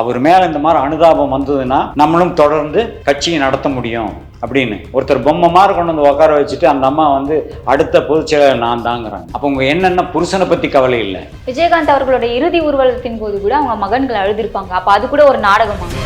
அவர் மேலே இந்த மாதிரி அனுதாபம் வந்ததுன்னா நம்மளும் தொடர்ந்து கட்சியை நடத்த முடியும் அப்படின்னு. ஒருத்தர் பொம்மை மாதிரி கொண்டு வந்து உட்கார வச்சுட்டு அந்த அம்மா வந்து அடுத்த பொதுச் செயலாளர் நான் தாங்கிறாங்க அப்போ உங்க என்னென்ன புருஷனை பற்றி கவலை இல்லை? விஜயகாந்த் அவர்களோட இறுதி ஊர்வலத்தின் போது கூட அவங்க மகன்கள் அழுதிருப்பாங்க. அப்ப அது கூட ஒரு நாடகமாக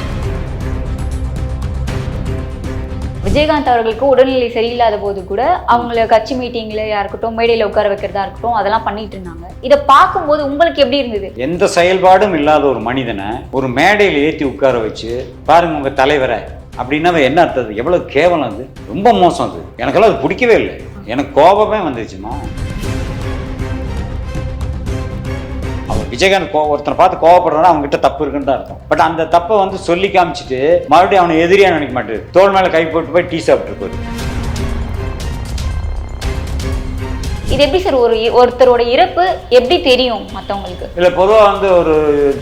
விஜயகாந்த் அவர்களுக்கு உடல்நிலை சரியில்லாத போது கூட அவங்கள கட்சி மீட்டிங்ல இருக்கட்டும் மேடையில உட்கார வைக்கிறதா இருக்கட்டும் அதெல்லாம் பண்ணிட்டு இருந்தாங்க. இதை பார்க்கும்போது உங்களுக்கு எப்படி இருந்தது? எந்த செயல்பாடும் இல்லாத ஒரு மனிதனை ஒரு மேடையில் ஏற்றி உட்கார வச்சு பாருங்க உங்க தலைவரை அப்படின்னா அவன் என்ன அர்த்தம்? அது எவ்வளவு கேவலம் அது. ரொம்ப மோசம் அது. எனக்கெல்லாம் அது பிடிக்கவே இல்லை. எனக்கு கோபமே வந்துருச்சுமா விஜயகாந்த் கோ ஒருத்தனை பார்த்து கோவப்படுறான்னா அவங்க கிட்ட தப்பு இருக்குன்னு தான் அர்த்தம். பட் அந்த தப்பை வந்து சொல்லி காமிச்சிட்டு மறுபடியும் அவனை எதிரியா நினைக்க மாட்டாரு தோல் மேல கை போட்டு போய் டீ சாப்பிட்டு இது எப்படி சார் ஒரு ஒருத்தரோட இறப்பு எப்படி தெரியும் மத்தவங்களுக்கு? இல்ல பொதுவா வந்து ஒரு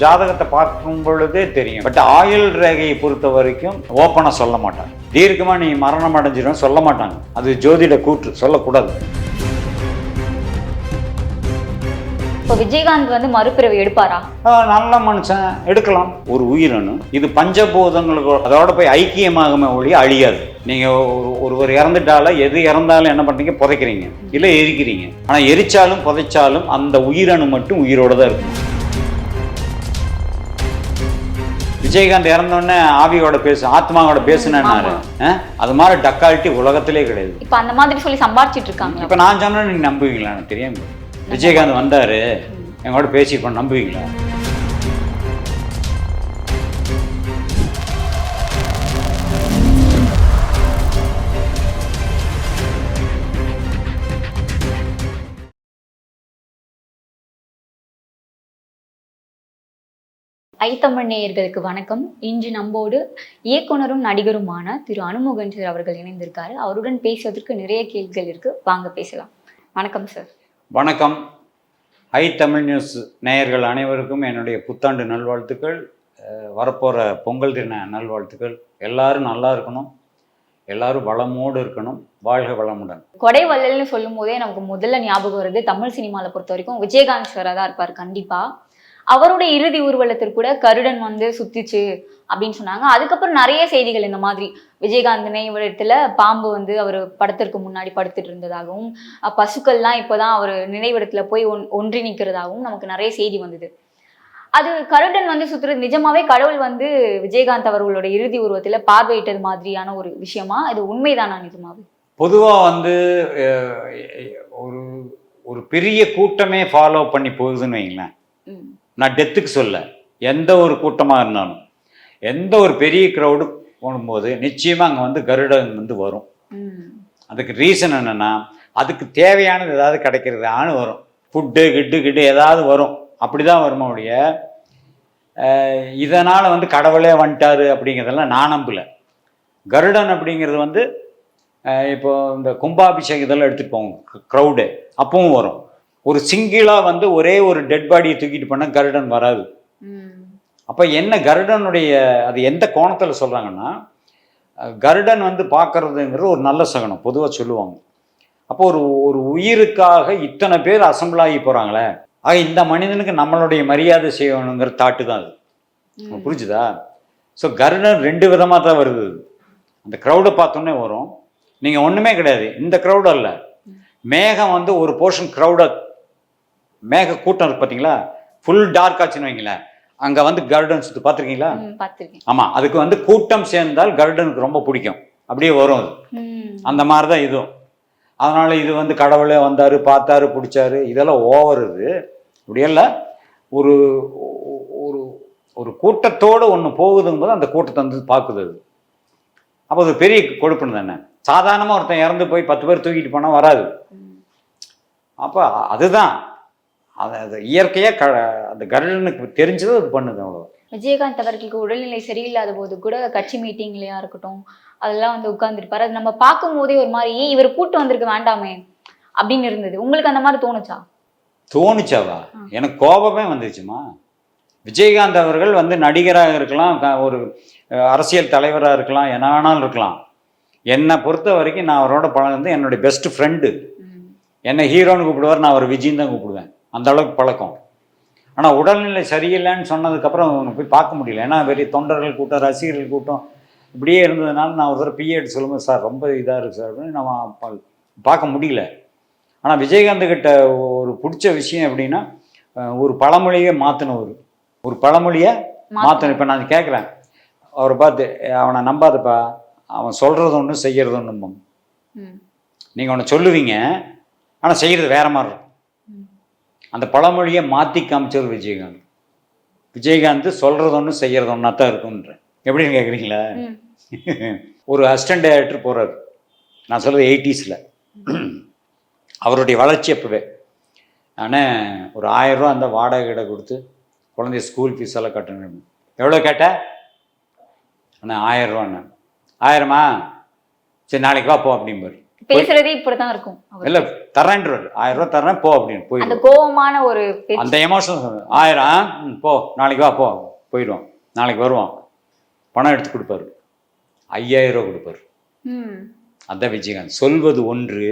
ஜாதகத்தை பார்க்கும் பொழுதே தெரியும். பட் ஆயுள் ரேகையை பொறுத்த வரைக்கும் ஓப்பனா சொல்ல மாட்டாங்க. தீர்க்கமா நீ மரணம் அடைஞ்சிடும் சொல்ல மாட்டாங்க. அது ஜோதிட கூற்று சொல்லக்கூடாது. இப்போ விஜயகாந்த் வந்து மறுபிறவி எடுப்பாரா? நல்ல மனுஷன். எடுக்கலாம். ஒரு உயிரணு இது பஞ்சபூதங்களுக்கு அதோட போய் ஐக்கியமாகுமே ஒழிய அழியாது. நீங்க ஒரு ஒருவர் இறந்துட்டால எது இறந்தாலும் என்ன பண்றீங்க? புதைக்கிறீங்க. இல்ல எரிக்கிறீங்க. ஆனா எரிச்சாலும் புதைச்சாலும் அந்த உயிரணு மட்டும் உயிரோட தான் இருக்கும். விஜயகாந்த் இறந்தோடனே ஆவியோட பேசு ஆத்மாவோட பேசுனாரு அது மாதிரி டக்காலிட்டி உலகத்திலே கிடையாது. இப்ப அந்த மாதிரி சொல்லி சம்பாரிச்சிட்டு இருக்காங்க இப்ப நான் சொன்னா நீங்க நம்புவீங்களா? எனக்கு தெரியாம விஜயகாந்த் வந்தாரு. எங்களோட பேசியிருப்போம் நம்புவீங்களா? ஐத்தமிழ் நேயர்களுக்கு வணக்கம். இன்று நம்மோடு இயக்குனரும் நடிகருமான திரு அனுமோகன் சார் அவர்கள் இணைந்திருக்காரு. அவருடன் பேசுவதற்கு நிறைய கேள்விகள் இருக்கு. வாங்க பேசலாம். வணக்கம் சார். வணக்கம். ஐ தமிழ் நியூஸ் நேயர்கள் அனைவருக்கும் என்னுடைய புத்தாண்டு நல்வாழ்த்துக்கள் வரப்போகிற பொங்கல் தின நல்வாழ்த்துக்கள். எல்லாரும் நல்லா இருக்கணும். எல்லாரும் வளமோடு இருக்கணும். வாழ்க வளமுடன். கொடை வள்ளல்னு சொல்லும் போதே நமக்கு முதல்ல ஞாபகம் வருது தமிழ் சினிமாவில் பொறுத்த வரைக்கும். விஜயகாந்த் தான் இருப்பார் கண்டிப்பா. அவருடைய இறுதி ஊர்வலத்திற்கு கூட கருடன் வந்து சுத்திச்சு அப்படின்னு சொன்னாங்க. அதுக்கப்புறம் நிறைய செய்திகள் இந்த மாதிரி. விஜயகாந்த் நினைவிடத்துல பாம்பு வந்து அவர் படத்திற்கு முன்னாடி படுத்துட்டு இருந்ததாகவும் பசுக்கள்லாம் இப்போதான் அவர் நினைவிடத்துல போய் ஒன் ஒன்றி நிற்கிறதாகவும் நமக்கு நிறைய செய்தி வந்தது. அது கருடன் வந்து சுத்துறது நிஜமாவே கடவுள் வந்து விஜயகாந்த் அவர்களோட இறுதி உருவத்துல பார்வையிட்டது மாதிரியான ஒரு விஷயமா? இது உண்மைதானா நிஜமாவே? பொதுவாக வந்து ஒரு ஒரு பெரிய கூட்டமே ஃபாலோ பண்ணி போகுதுன்னு வைங்களேன். நான் டெத்துக்கு சொல்ல எந்த ஒரு கூட்டமாக இருந்தாலும் எந்த ஒரு பெரிய க்ரௌடு போகும்போது நிச்சயமாக அங்கே வந்து கருடன் வந்து வரும். அதுக்கு ரீசன் என்னன்னா அதுக்கு தேவையானது ஏதாவது கிடைக்கிறதான்னு வரும். ஃபுட்டு கிட்டு கிட்டு ஏதாவது வரும். அப்படி தான் வருமா ஒழிய இதனால் வந்து கடவுளே வந்துட்டாரு அப்படிங்கிறதெல்லாம் நான் நம்பல. கருடன் அப்படிங்கிறது வந்து இப்போ இந்த கும்பாபிஷேகம் இதெல்லாம் எடுத்துகிட்டு போவோம் க்ரௌடு அப்பவும் வரும். ஒரு சிங்கிளாக வந்து ஒரே ஒரு டெட் பாடியை தூக்கிட்டு போனால் கருடன் வராது. அப்போ என்ன கருடனுடைய அது எந்த கோணத்தில் சொல்கிறாங்கன்னா கருடன் வந்து பார்க்கறதுங்கிறது ஒரு நல்ல சகனம் பொதுவாக சொல்லுவாங்க. அப்போ ஒரு ஒரு உயிருக்காக இத்தனை பேர் அசம்பிள் ஆகி போகிறாங்களே ஆக இந்த மனிதனுக்கு நம்மளுடைய மரியாதை செய்யணுங்கிற தாட்டு தான் அது. புரிஞ்சுதா? ஸோ கருடன் ரெண்டு விதமாக தான் வருது. அந்த க்ரௌடை பார்த்தோன்னே வரும். நீங்கள் ஒன்றுமே கிடையாது. இந்த க்ரௌடு அல்ல. மேகம் வந்து ஒரு போர்ஷன் க்ரௌடை மேக கூட்டம் இருக்கு பார்த்தீங்களா ஃபுல் டார்க் ஆச்சுன்னு வைங்களேன். அங்கே வந்து கருடன் சுற்றி பார்த்துருக்கீங்களா ம், பார்த்திருக்கேன் ஆமாம் அதுக்கு வந்து கூட்டம் சேர்ந்தால் கருடனுக்கு ரொம்ப பிடிக்கும். அப்படியே வரும் அது. அந்த மாதிரி தான் இதுவும். அதனால் இது வந்து கடவுளே வந்தார் பார்த்தாரு பிடிச்சாரு. இதெல்லாம் ஓவர் இது. இப்படியல்ல ஒரு ஒரு ஒரு கூட்டத்தோடு ஒன்று போகுதுங்கும்போது அந்த கூட்டத்தை வந்து பார்க்குது அது. அப்போ அது பெரிய கொடுப்புன்னு தானே. சாதாரணமாக ஒருத்தன் இறந்து போய் பத்து பேர் தூக்கிட்டு போனால் வராது. அப்போ அதுதான். அது அது இயற்கையாக க அந்த கருடனுக்கு தெரிஞ்சது அது பண்ணுது அவ்வளோ விஜயகாந்த் அவர்களுக்கு உடல்நிலை சரியில்லாத போது கூட கட்சி மீட்டிங்லயா இருக்கட்டும் அதெல்லாம் வந்து உட்கார்ந்துருப்பாரு. அது நம்ம பார்க்கும் போதே ஒரு மாதிரி ஏன் இவர் கூட்டு வந்திருக்க வேண்டாமே அப்படின்னு இருந்தது. உங்களுக்கு அந்த மாதிரி தோணுச்சா? தோணுச்சாவா. எனக்கு கோபமே வந்துச்சுமா விஜயகாந்த் அவர்கள் வந்து நடிகராக இருக்கலாம் ஒரு அரசியல் தலைவராக இருக்கலாம் என்ன வேணாலும் இருக்கலாம். என்னை பொறுத்த வரைக்கும் நான் அவரோட பழகுறது என்னுடைய பெஸ்ட் ஃப்ரெண்டு. என்னை ஹீரோன்னு கூப்பிடுவார் நான் அவர் விஜய்னு தான் கூப்பிடுவேன். அந்த அளவுக்கு பழக்கம். ஆனால் உடல்நிலை சரியில்லைன்னு சொன்னதுக்கப்புறம் அவனை போய் பார்க்க முடியல. ஏன்னா பெரிய தொண்டர்கள் கூட்டம் ரசிகர்கள் கூட்டம் இப்படியே இருந்ததுனால நான் ஒரு தடவை பிஏ எடுத்து சொல்லும்போது சார் ரொம்ப இதாக இருக்குது சார். அப்படின்னு நம்ம பார்க்க முடியல. ஆனால் விஜயகாந்த் கிட்ட ஒரு பிடிச்ச விஷயம் எப்படின்னா ஒரு பழமொழியை மாற்றினவர் ஒரு பழமொழியை மாற்றணும் இப்போ நான் கேட்குறேன். அவரை பார்த்து "ஏய், அவனை நம்பாதப்பா. அவன் சொல்கிறது ஒன்று செய்கிறது ஒன்று. நீங்கள் ஒன்று சொல்லுவீங்க. ஆனால் செய்கிறது வேற மாதிரி இருக்கும். அந்த பழமொழியை மாற்றி காமிச்சவர் விஜயகாந்த். விஜயகாந்த் சொல்கிறது ஒன்று செய்கிறது ஒன்றா தான் இருக்குன்ற எப்படின்னு கேட்குறீங்களா. ஒரு அசிஸ்டன்ட் டைரக்டர் போகிறார் நான் சொல்கிறது எயிட்டிஸில் அவருடைய வளர்ச்சி அப்போவே. ஆனால் ஒரு ஆயிரம் ரூபா அந்த வாடகை கடை கொடுத்து குழந்தைய ஸ்கூல் ஃபீஸ் எல்லாம் கட்டணும். எவ்வளோ கேட்ட? அண்ணா ஆயிரம் ரூபாண்ணே. ஆயிரமா? சரி நாளைக்கு வா போ அப்படிம்பாரு. பேசுறதே இப்படிதான் இருக்கும். இல்லை தரேன்றார் ஆயிரம் ரூபா தரேன் போ அப்படின்னு அந்த போயிடுவோம் கோவமான ஒரு. அந்த எமோஷன் ஆயிரம் போ நாளைக்கு வா போ போயிடுவோம். நாளைக்கு வருவான். பணம் எடுத்து கொடுப்பாரு. ஐயாயிரம் ரூபா கொடுப்பாரு. அதான் விஜயகாந்த் சொல்வது ஒன்று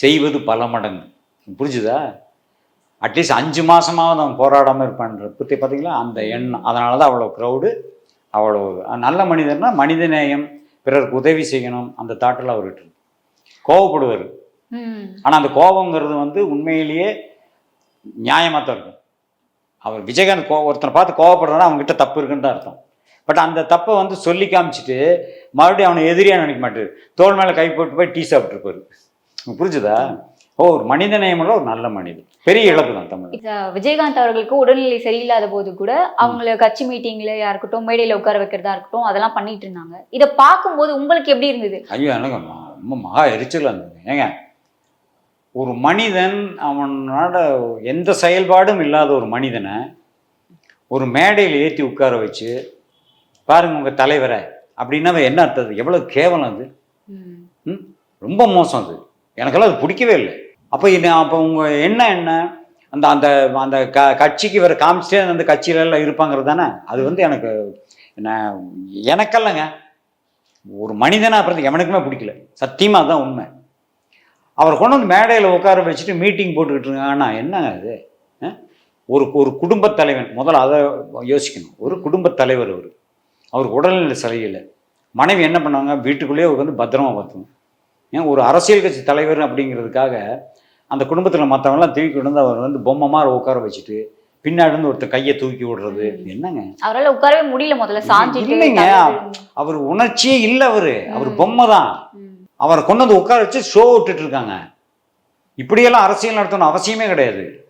செய்வது பல மடங்கு. புரிஞ்சுதா? அட்லீஸ்ட் அஞ்சு மாசமாவது அவன் போராடாமல் இருப்பான்ற பற்றி பார்த்தீங்களா அந்த எண்ணம். அதனால தான் அவ்வளோ க்ரௌடு அவ்வளோ நல்ல மனிதர்னா மனிதநேயம் பிறருக்கு உதவி செய்யணும். அந்த தாட்டில் அவர்கிட்ட கோவப்படுவார். ஆனால் அந்த கோபங்கிறது வந்து உண்மையிலேயே நியாயமாக தான் இருக்கும். அவர் விஜயகாந்த் கோ ஒருத்தனை பார்த்து கோவப்படுறான்னா அவங்ககிட்ட தப்பு இருக்குன்னு தான் அர்த்தம். பட் அந்த தப்பை வந்து சொல்லி காமிச்சிட்டு மறுபடியும் அவனை எதிரியாக நினைக்க மாட்டார். தோள் மேலே கை போட்டு போய் டீ சாப்பிட்ருப்பாரு புரிஞ்சுதா? ஓ ஒரு மனித நேயமுள்ள ஒரு நல்ல மனிதன். பெரிய இழப்பு தான் தமிழ் விஜயகாந்த் அவர்களுக்கு உடல்நிலை சரியில்லாத போது கூட அவங்கள கட்சி மீட்டிங்ல இருக்கட்டும் மேடையில உட்கார வைக்கிறதா இருக்கட்டும் அதெல்லாம் பண்ணிட்டு இருந்தாங்க. இதை பார்க்கும்போது உங்களுக்கு எப்படி இருந்தது? ஐயோ எனக்கு ரொம்ப மகா எரிச்சலாக இருந்தது. ஏங்க ஒரு மனிதன் அவனோட எந்த செயல்பாடும் இல்லாத ஒரு மனிதனை ஒரு மேடையில் ஏற்றி உட்கார வச்சு பாருங்க உங்கள் தலைவரை அப்படின்னா என்ன அர்த்தம்? எவ்வளோ கேவலம் அது. ம். ரொம்ப மோசம் அது. எனக்கெல்லாம் அது பிடிக்கவே இல்லை. அப்போ இது அப்போ உங்கள் என்ன என்ன? அந்த அந்த அந்த க கட்சிக்கு வேறு காமிச்சிட்டே அந்த கட்சியிலலாம் இருப்பாங்கிறது தானே? அது வந்து எனக்கு என்ன எனக்கல்லங்க. ஒரு மனிதனாக அப்புறம் எவனுக்குமே பிடிக்கல. சத்தியமாக தான் உண்மை. அவர் கொண்டு வந்து மேடையில் உட்கார வச்சுட்டு மீட்டிங் போட்டுக்கிட்டு இருக்காங்கன்னா என்னங்க அது ஒரு ஒரு குடும்பத் தலைவன் முதல்ல அதை யோசிக்கணும். ஒரு குடும்பத் தலைவர் அவர். அவருக்கு உடல்நிலை சரியில்லை. மனைவி என்ன பண்ணுவாங்க? வீட்டுக்குள்ளேயே உட்காந்து பத்திரமா பார்த்துக்கணும். ஏன்? ஒரு அரசியல் கட்சி தலைவர் அப்படிங்கிறதுக்காக அந்த குடும்பத்தில் மற்றவங்களாம் தூக்கி கொண்டு வந்து அவர் வந்து பொம்மை மாதிரி உட்கார வச்சுட்டு பின்னாடி இருந்து ஒருத்தர் கையை தூக்கி விடுறது. என்னங்க? அவரால உட்காரவே முடியல முதல்ல சாஞ்சிட்டு இல்லைங்க. அவர் உணர்ச்சியே இல்லை அவரு. அவர். பொம்மை தான். அவரை கொண்டு வந்து உட்கார வச்சு ஷோ விட்டுட்டு இருக்காங்க. இப்படியெல்லாம் அரசியல் நடத்தணும் அவசியமே கிடையாது.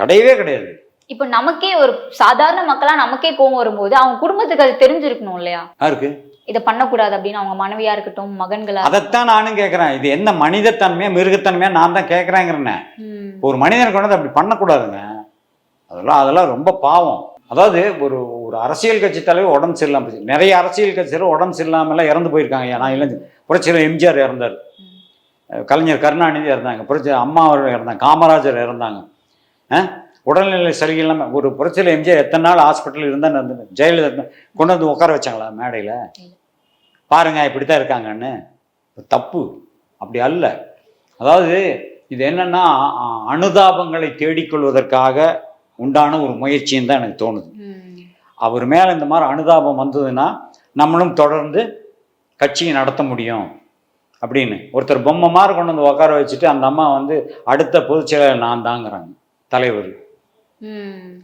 கிடையவே கிடையாது. இப்ப நமக்கே ஒரு சாதாரண மக்களா நமக்கே கோவம் வரும்போது அவங்க குடும்பத்துக்கு அது தெரிஞ்சிருக்கணும் இல்லையா? யாருக்கு? இதை பண்ணக்கூடாது அப்படின்னு அவங்க மனைவியா இருக்கட்டும் மகன்களா அதைத்தான் நானும் கேட்குறேன் இது என்ன மனிதத்தன்மையா மிருகத்தன்மையா நான் தான் கேட்குறேங்கிறேன். ஒரு மனிதனை கொண்டு வந்து அப்படி பண்ணக்கூடாதுங்க. அதெல்லாம் அதெல்லாம் ரொம்ப பாவம். அதாவது ஒரு ஒரு அரசியல் கட்சி தலைவர் உடம்பு சரியில்லாம போச்சு. நிறைய அரசியல் கட்சி தலைவர் உடம்பு சரியில்லாமலாம் இறந்து போயிருக்காங்க. நான் இல்லை புரட்சியில் எம்ஜிஆர் இறந்தார். கலைஞர் கருணாநிதி இறந்தாங்க. புரட்சி அம்மா அவர்கள் இறந்தாங்க. காமராஜர் இறந்தாங்க? உடல்நிலை சரியில்லாமல் ஒரு புரட்சியில் எம்ஜிஆர் எத்தனை நாள் ஹாஸ்பிட்டல் இருந்தால் இருந்து ஜெயலலிதா கொண்டு வந்து உட்கார வச்சாங்களா மேடையில்? பாருங்க இப்படி தான் இருக்காங்கன்னு தப்பு. அப்படி அல்ல. அதாவது இது என்னன்னா அனுதாபங்களை தேடிக்கொள்வதற்காக உண்டான ஒரு முயற்சின்னு தான் எனக்கு தோணுது. அவர் மேலே இந்த மாதிரி அனுதாபம் வந்ததுன்னா நம்மளும் தொடர்ந்து கட்சியை நடத்த முடியும் அப்படின்னு. ஒருத்தர் பொம்மை மாதிரி கொண்டு வந்து உட்கார வச்சுட்டு அந்த அம்மா வந்து அடுத்த பொதுச் செயலாளர் நான் தாங்கிறாங்க தலைவர்.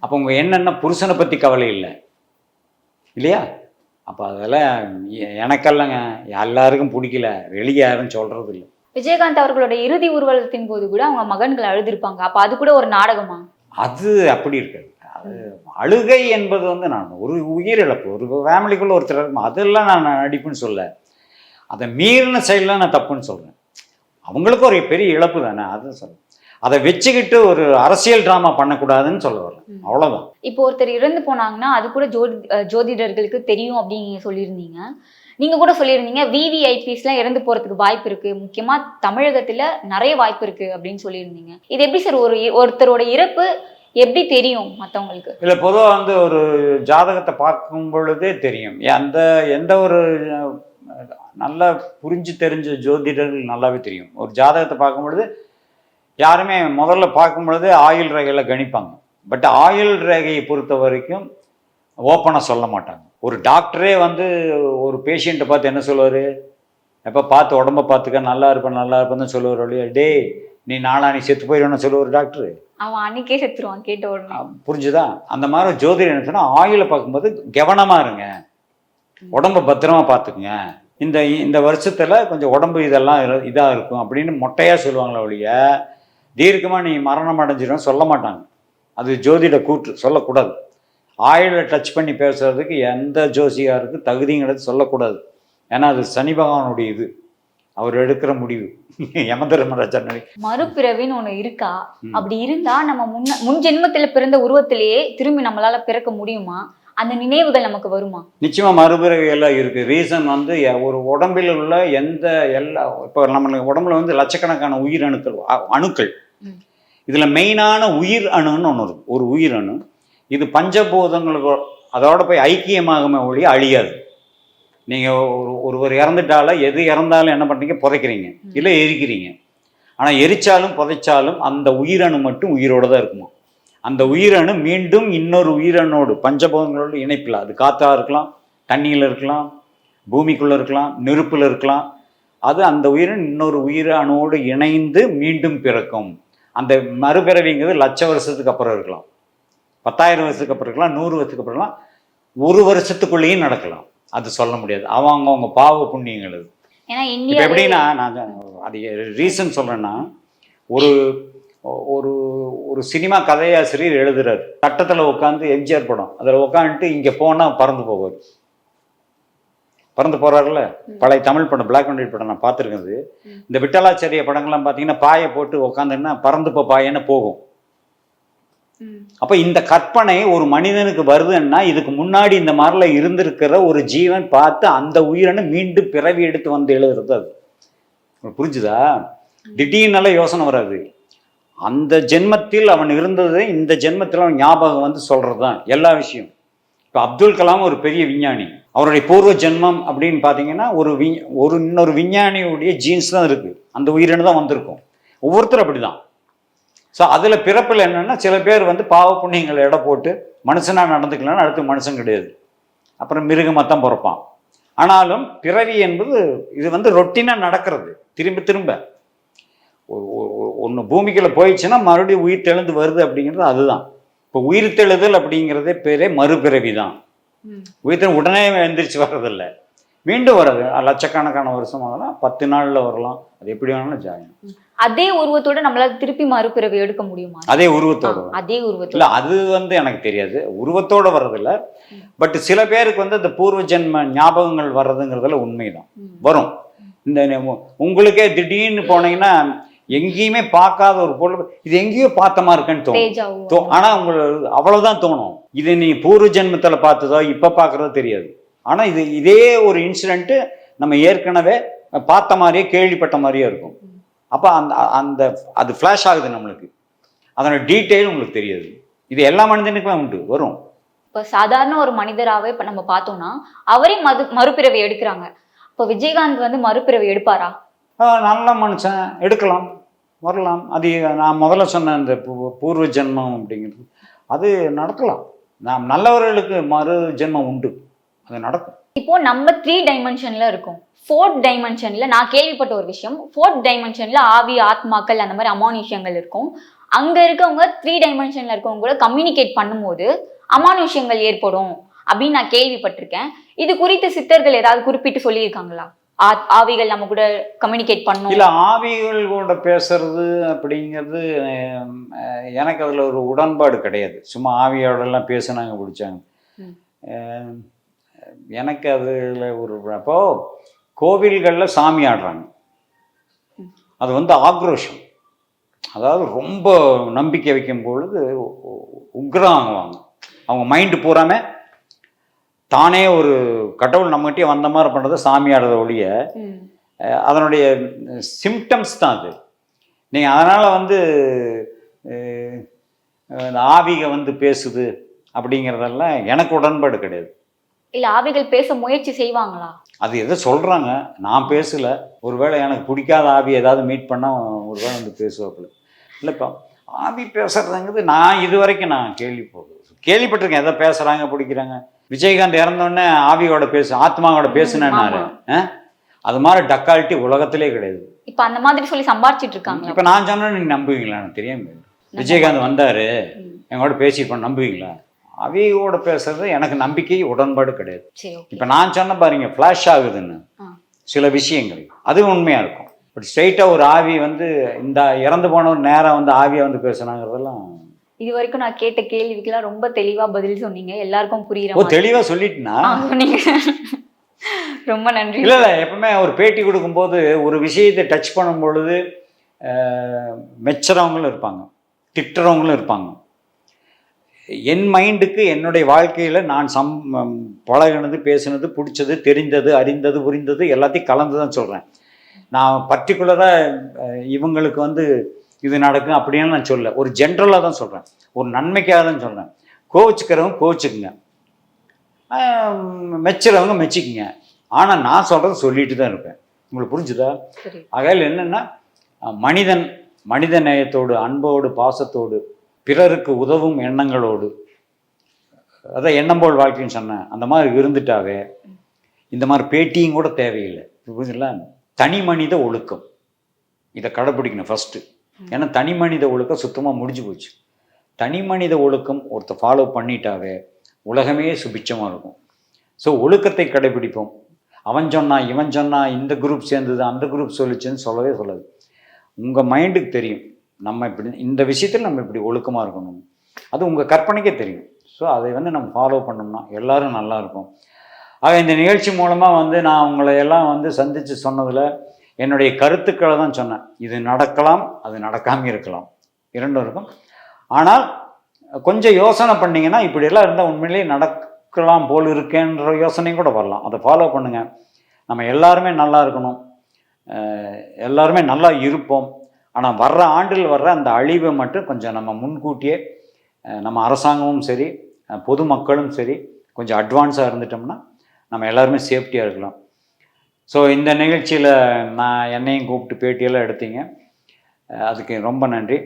அப்போ உங்க என்னென்ன புருஷனை பற்றி கவலை இல்லை? இல்லையா? அப்போ அதெல்லாம் எனக்கல்லங்க எல்லாருக்கும் பிடிக்கல. வெளியே யாரும் சொல்றது இல்லை விஜயகாந்த் அவர்களோட இறுதி ஊர்வலத்தின் போது கூட அவங்க மகன்கள் அழுதிருப்பாங்க. அப்ப அது கூட ஒரு நாடகமா? அது அப்படி இருக்காது. அது அழுகை என்பது வந்து நான் ஒரு உயிரிழப்பு ஒரு ஃபேமிலிக்குள்ள ஒருத்தர் இருக்கும் அதெல்லாம் நான் நடிப்புன்னு சொல்ல. அதை மீறின செயல்லாம் நான் தப்புன்னு சொல்றேன். அவங்களுக்கும் ஒரு பெரிய இழப்பு தானே அதை சொல்றேன். அதை வச்சுக்கிட்டு ஒரு அரசியல் ட்ராமா பண்ணக்கூடாதுன்னு சொல்ல வரேன். ம். அவ்வளவுதான். இப்போ ஒருத்தர் இறந்து போனாங்கன்னா அது கூட ஜோதி ஜோதிடர்களுக்கு தெரியும் அப்படின்னு சொல்லியிருந்தீங்க. நீங்க கூட சொல்லியிருந்தீங்க விவிஐபிஸ்லாம் இறந்து போறதுக்கு வாய்ப்பு இருக்கு. முக்கியமா தமிழகத்துல நிறைய வாய்ப்பு இருக்கு அப்படின்னு சொல்லியிருந்தீங்க. இது எப்படி சார் ஒரு ஒருத்தரோட இறப்பு எப்படி தெரியும் மற்றவங்களுக்கு இல்லை பொதுவாக வந்து ஒரு ஜாதகத்தை பார்க்கும் பொழுதே தெரியும். அந்த எந்த ஒரு நல்லா புரிஞ்சு தெரிஞ்ச ஜோதிடர்கள் நல்லாவே தெரியும். ஒரு ஜாதகத்தை பார்க்கும் பொழுது யாருமே முதல்ல பார்க்கும் பொழுது ஆயுள் ரேகையில் கணிப்பாங்க. பட் ஆயுள் ரேகையை பொறுத்த வரைக்கும் ஓப்பனாக சொல்ல மாட்டாங்க. ஒரு டாக்டரே வந்து ஒரு பேஷண்ட்டை பார்த்து என்ன சொல்லுவார்? எப்போ பார்த்து உடம்ப பார்த்துக்க நல்லா இருப்பேன் நல்லா இருப்பேன்னு சொல்லுவார் ஒழிய டேய் நீ நாளா நீ செத்து போயிடும்னு சொல்லுவார் டாக்டர். அவன் அன்னைக்கே செத்துருவான் கேட்ட உடனே. புரிஞ்சுதா? அந்த மாதிரி ஜோதிடர் என்ன சொன்னா ஆயுளை பார்க்கும்போது கவனமா இருங்க. உடம்ப பத்திரமா பார்த்துக்குங்க. இந்த இந்த வருஷத்துல கொஞ்சம் உடம்பு இதெல்லாம் இரு- இதா இருக்கும் அப்படின்னு மொட்டையா சொல்லுவாங்களே ஒழிய தீர்க்கமா நீ மரணம் அடைஞ்சிடும் சொல்ல மாட்டாங்க. அது ஜோதிட கூற்று சொல்லக்கூடாது. ஆயுளை டச் பண்ணி பேசுறதுக்கு எந்த ஜோசியாருக்கு தகுதிங்கிறது சொல்லக்கூடாது. ஏன்னா அது சனி பகவானுடைய இது. அவர் எடுக்கிற முடிவு. யமதர்மராஜன் மறுபிறவின்னு ஒண்ணு இருக்கா. அப்படி இருந்தா நம்ம முன்ன முன் ஜென்மத்துல பிறந்த உருவத்திலேயே திரும்பி நம்மளால பிறக்க முடியுமா? அந்த நினைவுகள் நமக்கு வருமா? நிச்சயமா மறுபிறவி எல்லாம் இருக்கு. ரீசன் வந்து ஒரு உடம்பில் உள்ள எந்த எல்லா இப்போ நம்ம உடம்புல வந்து லட்சக்கணக்கான உயிர் அணுக்கள் அணுக்கள். இதுல மெயினான உயிர் அணுன்னு ஒன்று இருக்கு. ஒரு உயிர் அணு. இது பஞ்சபூதங்களுக்கு அதோட போய் ஐக்கியமாகுமே ஒழிய அழியாது. நீங்க ஒரு ஒருவர் இறந்துட்டால எது இறந்தாலும் என்ன பண்றீங்க? புதைக்கிறீங்க. இல்லை எரிக்கிறீங்க. ஆனா எரிச்சாலும் புதைச்சாலும் அந்த உயிரணு மட்டும் உயிரோட தான் இருக்குமா? அந்த உயிரணு மீண்டும் இன்னொரு உயிரனோடு பஞ்சபூதங்களோடு இணைப்பில். அது காத்தா இருக்கலாம் தண்ணியில் இருக்கலாம் பூமிக்குள்ள இருக்கலாம் நெருப்புல இருக்கலாம். அது அந்த உயிரின் இன்னொரு உயிரணுவோடு இணைந்து மீண்டும் பிறக்கும். அந்த மறுபிறவிங்கிறது லட்ச வருஷத்துக்கு அப்புறம் இருக்கலாம். பத்தாயிரம் வருஷத்துக்கு அப்புறம் இருக்கலாம் நூறு வருஷத்துக்கு அப்புறம் இருக்கலாம் ஒரு வருஷத்துக்குள்ளேயும் நடக்கலாம். அது சொல்ல முடியாது. அவங்க அவங்க பாவ புண்ணியங்கள் அது. இப்போ எப்படின்னா நான் அது ரீசன் சொல்கிறேன்னா ஒரு ஒரு ஒரு சினிமா கதையாசிரியர் எழுதுறாரு. சட்டத்தில் உட்காந்து எம்ஜிஆர் படம். அதில் உட்காந்துட்டு இங்கே போனால் பறந்து போவார். பறந்து போறாருல பழைய தமிழ் படம் பிளாக் அண்ட் ஒயிட் படம் நான் பார்த்துருக்கிறது. ம். இந்த விட்டலாச்சாரிய படங்கள்லாம் பார்த்தீங்கன்னா பாயை போட்டு உட்காந்துன்னா பறந்து போ பாயன்னு போகும். அப்போ இந்த கற்பனை ஒரு மனிதனுக்கு வருதுன்னா இதுக்கு முன்னாடி இந்த மாதிரிலாம் இருந்திருக்கிற ஒரு ஜீவன் பார்த்து அந்த உயிரினை மீண்டும் பிறவி எடுத்து வந்து எழுதுறது அது. புரிஞ்சுதா? திடீர்னால யோசனை வராது. அந்த ஜென்மத்தில் அவன் இருந்தது இந்த ஜென்மத்தில் அவன் ஞாபகம் வந்து சொல்றது தான் எல்லா விஷயம். இப்போ அப்துல் கலாம் ஒரு பெரிய விஞ்ஞானி. அவருடைய பூர்வ ஜென்மம் அப்படின்னு பார்த்தீங்கன்னா ஒரு வி ஒரு இன்னொரு விஞ்ஞானியுடைய ஜீன்ஸ் தான் இருக்குது அந்த உயிரினு தான் வந்திருக்கும். ஒவ்வொருத்தரும் அப்படி தான் ஸோ அதில் பிறப்பில் என்னென்னா சில பேர் வந்து பாவ புண்ணியங்களை எடை போட்டு மனுஷனாக நடந்துக்கலாம்னு அடுத்து மனுஷன் கிடையாது. அப்புறம் மிருகமாக தான் பிறப்பான். ஆனாலும் பிறவி என்பது இது வந்து ரொட்டீனாக நடக்கிறது. திரும்ப திரும்ப. ஒன்று பூமிக்குள்ள போயிடுச்சுன்னா மறுபடியும் உயிர் தெழுந்து வருது அப்படிங்கிறது அதுதான். இப்போ உயிர் தெழுதல் அப்படிங்கிறதே பேரே மறுபிறவி தான் உயிர் உடனே எந்திரிச்சு வர்றதில்ல. மீண்டும் வர்றது. லட்சக்கணக்கான வருஷம் ஆகலாம் பத்து நாளில் வரலாம். அது எப்படி வேணாலும் ஜாயின் அதே உருவத்தோட நம்மளால திருப்பி மறுபிறவி எடுக்க முடியுமா? அதே உருவத்தோட. அதே உருவத்தோட. இல்ல அது வந்து எனக்கு தெரியாது. உருவத்தோட வர்றதில்ல. ம். பட் சில பேருக்கு வந்து இந்த பூர்வ ஜென்ம ஞாபகங்கள் வர்றதுங்கிறதுல உண்மைதான். வரும். இந்த உங்களுக்கே திடீர்னு போனீங்கன்னா எங்கேயுமே பார்க்காத ஒரு பொருள் இது எங்கேயோ பார்த்த மாதிரி இருக்குன்னு தோணும். ஆனா உங்களுக்கு அவ்வளவுதான் தோணும். இது நீ பூர்வ ஜென்மத்துல பார்த்ததோ இப்ப பார்க்கறதோ தெரியாது. ஆனா இது இதே ஒரு இன்சிடென்ட் நம்ம ஏற்கனவே பார்த்த மாதிரியே கேள்விப்பட்ட மாதிரியே இருக்கும். அப்ப அந்த அந்த அது ஃப்ளாஷ் ஆகுது நம்மளுக்கு. அதனோட டீட்டெயில் உங்களுக்கு தெரியாது. இது எல்லா மனிதனுக்குமே உண்டு வரும். இப்ப சாதாரண ஒரு மனிதராவே இப்ப நம்ம பார்த்தோம்னா அவரே மது மறுபிறவி எடுக்கிறாங்க. இப்ப விஜயகாந்த் வந்து மறுபிறவி எடுப்பாரா? நல்ல மனுஷன். எடுக்கலாம். வரலாம். அது நான் முதல்ல சொன்ன இந்த பூ- பூர்வ ஜென்மம் அப்படிங்கிறது. அது நடக்கலாம். நாம் நல்லவர்களுக்கு மறு ஜென்மம் உண்டு. அது நடக்கும். இப்போ நம்ம த்ரீ டைமென்ஷன்ல இருக்கோம். ஃபோர்த் டைமென்ஷன்ல நான் கேள்விப்பட்ட ஒரு விஷயம். ஃபோர்த் டைமென்ஷன்ல ஆவி ஆத்மாக்கள் அந்த மாதிரி அமானுஷ்யங்கள் இருக்கும். அங்க இருக்கவங்க த்ரீ டைமென்ஷன்ல இருக்கவங்க கூட கம்யூனிகேட் பண்ணும்போது அமானுஷ்யங்கள் ஏற்படும் அப்படின்னு நான் கேள்விப்பட்டிருக்கேன். இது குறித்து சித்தர்கள் ஏதாவது குறிப்பிட்டு சொல்லியிருக்காங்களா? ஆவிகள் நம்ம கூட கம்யூனிகேட் பண்ணும். இல்ல ஆவிகள் கூட பேசுறது அப்படிங்கிறது எனக்கு அதுல ஒரு உடன்பாடு கிடையாது. சும்மா ஆவியோட எல்லாம் பேசுனாங்க பிடிச்சாங்க. எனக்கு அதுல ஒரு அப்போ கோவில்கள்ல சாமி ஆடுறாங்க. அது வந்து ஆக்ரோஷம். அதாவது ரொம்ப நம்பிக்கை வைக்கும் பொழுது உக்ரம் ஆகுவாங்க அவங்க மைண்டு பூராமே தானே ஒரு கடவுள் நம்மகிட்டயே வந்த மாதிரி பண்ணுறது சாமி ஆடுறத ஒழிய அதனுடைய சிம்டம்ஸ் தான் அது. நீங்கள் அதனால் வந்து ஆவிக வந்து பேசுது அப்படிங்கிறதெல்லாம் எனக்கு உடன்பாடு கிடையாது. இல்ல ஆவிகள் பேச முயற்சி செய்வாங்களா? அது எதோ சொல்கிறாங்க நான் பேசல. ஒருவேளை எனக்கு பிடிக்காத ஆவி ஏதாவது மீட் பண்ணால் ஒருவேளை வந்து பேசுவாப்புல. இல்லைப்பா ஆவி பேசுறதுங்கிறது நான் இது வரைக்கும் நான் கேள்விப்போகுது கேள்விப்பட்டிருக்கேன் எதை பேசுறாங்க பிடிக்கிறாங்க. விஜயகாந்த் இறந்தோடனே ஆவியோட பேசு ஆத்மாவோட பேசுனேன்னாரு? அது மாதிரி டக்காலிட்டி உலகத்திலே கிடையாது. இப்ப அந்த மாதிரி சொல்லி சம்பாரிச்சிட்டு இருக்காங்க இப்போ நான் சொன்னா நீங்க நம்புவீங்களா? எனக்கு தெரியாம விஜயகாந்த் வந்தாரு. எங்களோட பேசியிருப்போம் நம்புவீங்களா? அவியோட பேசுறது எனக்கு நம்பிக்கை உடன்பாடு கிடையாது. இப்போ நான் சொன்ன பாருங்க ஃப்ளாஷ் ஆகுதுன்னு. சில விஷயங்கள். அது உண்மையா இருக்கும். பட் ஸ்ட்ரைட்டாக ஒரு ஆவி வந்து இந்த இறந்து போனவர் நேரா வந்து ஆவியா வந்து பேசுனாங்கிறதெல்லாம் இது வரைக்கும் நான் கேட்ட கேள்விக்கெல்லாம் ரொம்ப தெளிவா பதில் சொன்னீங்க. எல்லாருக்கும் புரியுற ஓ மாதிரி. தெளிவா சொல்லிட்டுனா சொன்னீங்க ரொம்ப நன்றி. இல்ல இல்ல எப்பவுமே ஒரு பேட்டி கொடுக்கும்போது ஒரு விஷயத்தை டச் பண்ணும் பொழுது மெச்சுறவங்களும் இருப்பாங்க. திட்டுறவங்களும் இருப்பாங்க. என் மைண்டுக்கு என்னுடைய வாழ்க்கையில் நான் சம் பழகுனது பேசுனது பிடிச்சது தெரிந்தது அறிந்தது புரிந்தது எல்லாத்தையும் கலந்து தான் சொல்கிறேன் நான் பர்டிகுலராக இவங்களுக்கு வந்து இது நடக்கும் அப்படின்னு நான் சொல்ல ஒரு ஜென்ரலாக தான் சொல்கிறேன் ஒரு நன்மைக்காக தான் சொல்கிறேன் கோவிச்சுக்கிறவங்க கோவிச்சுக்குங்க. மெச்சுறவங்க மெச்சிக்குங்க. ஆனால் நான் சொல்கிறத சொல்லிட்டு தான் இருப்பேன். உங்களுக்கு புரிஞ்சுதா? ஆகையால் என்னென்னா மனிதன் மனித நேயத்தோடு அன்போடு பாசத்தோடு பிறருக்கு உதவும் எண்ணங்களோடு. அதான் எண்ணம் போல் வாழ்க்கைன்னு சொன்னேன் அந்த மாதிரி இருந்துட்டாவே இந்த மாதிரி பேட்டியும் கூட தேவையில்லை. புரிஞ்சுங்களா தனி மனித ஒழுக்கம். இதை கடைப்பிடிக்கணும் ஃபஸ்ட்டு ஏன்னா தனி மனித ஒழுக்கம் சுத்தமாக முடிஞ்சு போச்சு. தனி மனித ஒழுக்கம் ஒருத்தர் ஃபாலோ பண்ணிட்டாவே உலகமே சுபிச்சமாக இருக்கும். ஸோ ஒழுக்கத்தை கடைபிடிப்போம் அவன் சொன்னான் இவன் சொன்னான் இந்த குரூப் சேர்ந்தது அந்த குரூப் சொல்லிச்சுன்னு சொல்லவே சொல்லாது. உங்கள் மைண்டுக்கு தெரியும். நம்ம இப்படி இந்த விஷயத்தில் நம்ம இப்படி ஒழுக்கமாக இருக்கணும். அது உங்கள் கற்பனைக்கே தெரியும். ஸோ அதை வந்து நம்ம ஃபாலோ பண்ணோம்னா எல்லாரும் நல்லா இருக்கும் ஆக இந்த நிகழ்ச்சி மூலமாக வந்து நான் உங்களை எல்லாம் வந்து சந்தித்து சொன்னதில் என்னுடைய கருத்துக்களை தான் சொன்னேன். இது நடக்கலாம் அது நடக்காமல் இருக்கலாம். இரண்டும் இருக்கும். ஆனால் கொஞ்சம் யோசனை பண்ணிங்கன்னா இப்படியெல்லாம் இருந்தால் உண்மையிலேயே நடக்கலாம் போல் இருக்கேன்ற யோசனையும் கூட வரலாம். அதை ஃபாலோ பண்ணுங்கள் நம்ம எல்லாருமே நல்லா இருக்கணும். எல்லாருமே நல்லா இருப்போம். ஆனால் வர்ற ஆண்டில் வர்ற அந்த அழிவை மட்டும் கொஞ்சம் நம்ம முன்கூட்டியே நம்ம அரசாங்கமும் சரி பொதுமக்களும் சரி கொஞ்சம் அட்வான்ஸாக இருந்துட்டோம்னா நம்ம எல்லாருமே சேஃப்டியாக இருக்கலாம். ஸோ இந்த நிகழ்ச்சியில் நான் என்னையும் கூப்பிட்டு பேட்டியெல்லாம் எடுத்தீங்க. அதுக்கு ரொம்ப நன்றி.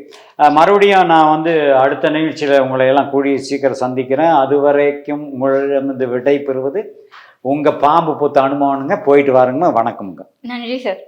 மறுபடியும் நான் வந்து அடுத்த நிகழ்ச்சியில் உங்களை எல்லாம் கூடிய சீக்கிரம் சந்திக்கிறேன். அது வரைக்கும் உங்களிடமிருந்து விடை பெறுவது உங்கள் பாம்பு பொத்த அனுமானுங்க. போயிட்டு வாருங்க. வணக்கமுங்க. நன்றி சார்